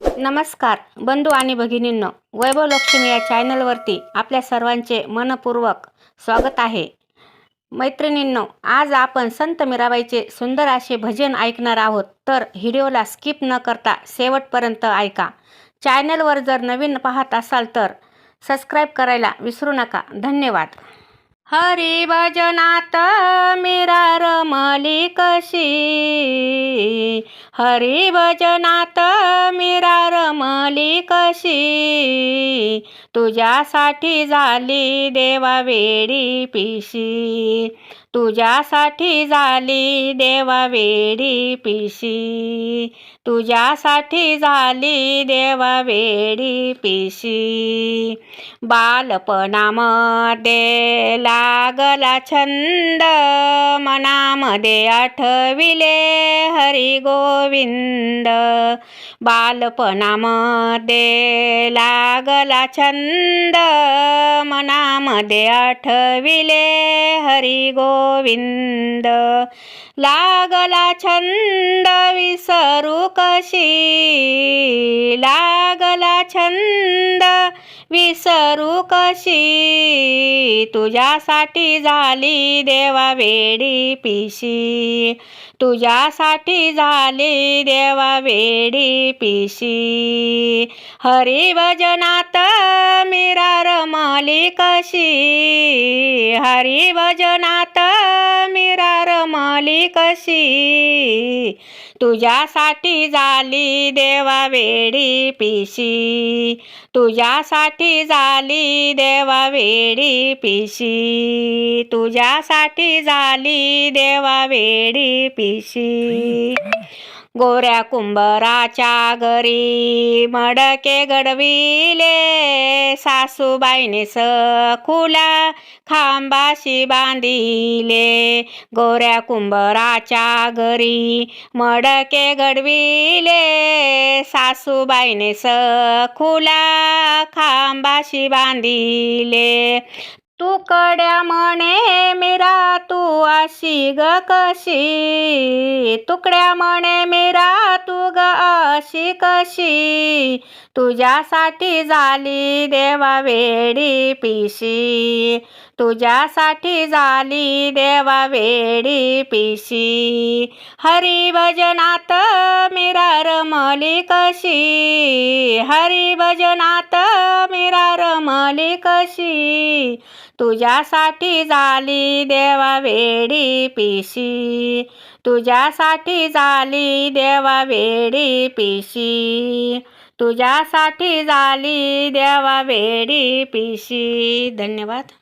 नमस्कार बंधू आणि भगिनींनो. वैभव लक्ष्मी या चॅनलवरती आपल्या सर्वांचे मनपूर्वक स्वागत आहे. मैत्रिणींनो आज आपण संत मीराबाईचे सुंदर असे भजन ऐकणार आहोत. तर व्हिडिओला स्किप न करता शेवटपर्यंत ऐका. चॅनलवर जर नवीन पाहत असाल तर सबस्क्राईब करायला विसरू नका. धन्यवाद. हरी भजनात मीरा रमली कशी? हरी मीरा रमली कशी? तुझ्यासाठी झाली देवा वेडी पिशी. तुझ्यासाठी झाली देवा वेडी पिशी. तुझ्यासाठी झाली देवा वेडी पिशी. बालपणामध्ये लागला छंद मनामध्ये आठविले हरी गोविंद. बालपणामध्ये लागला छंद मनामध्ये आठविले हरी गोविंद. लागला छंद विसरू कशी? लागला छंद विसरू कशी? तुझ्यासाठी झाली देवा वेडी पिशी. तुझ्यासाठी झाली देवा वेडी पिशी. हरिभजनात कशी हरी भजनात मीरा रमली कशी तुझ्यासाठी झाली देवा वेडी पिशी. तुझ्यासाठी झाली देवा वेडी पिशी. तुझ्यासाठी झाली देवा वेडी पिशी. गोऱ्या कुंभराच्या घरी मडके गडविले सासूबाईने सखुला खांबाशी बांधिले. गोऱ्या कुंभराच्या घरी मडके गडविले सासूबाईने सखुला खांबाशी बांधिले. तुकड्या म्हणे मीरा तू अशी ग कशी? तुकड्या म्हणे मीरा तू ग अशी कशी? तुझ्यासाठी झाली देवा वेडी पिशी. तुझ्यासाठी झाली देवा वेडी पिशी. हरी भजनात मीरा रमली कशी? हरी भजनात मीरा रमली कशी? तुझ्यासाठी झाली देवा वेडी पिशी. तुझ्यासाठी झाली देवा वेडी पिशी. तुझ्यासाठी झाली देवा वेडी पिशी. धन्यवाद.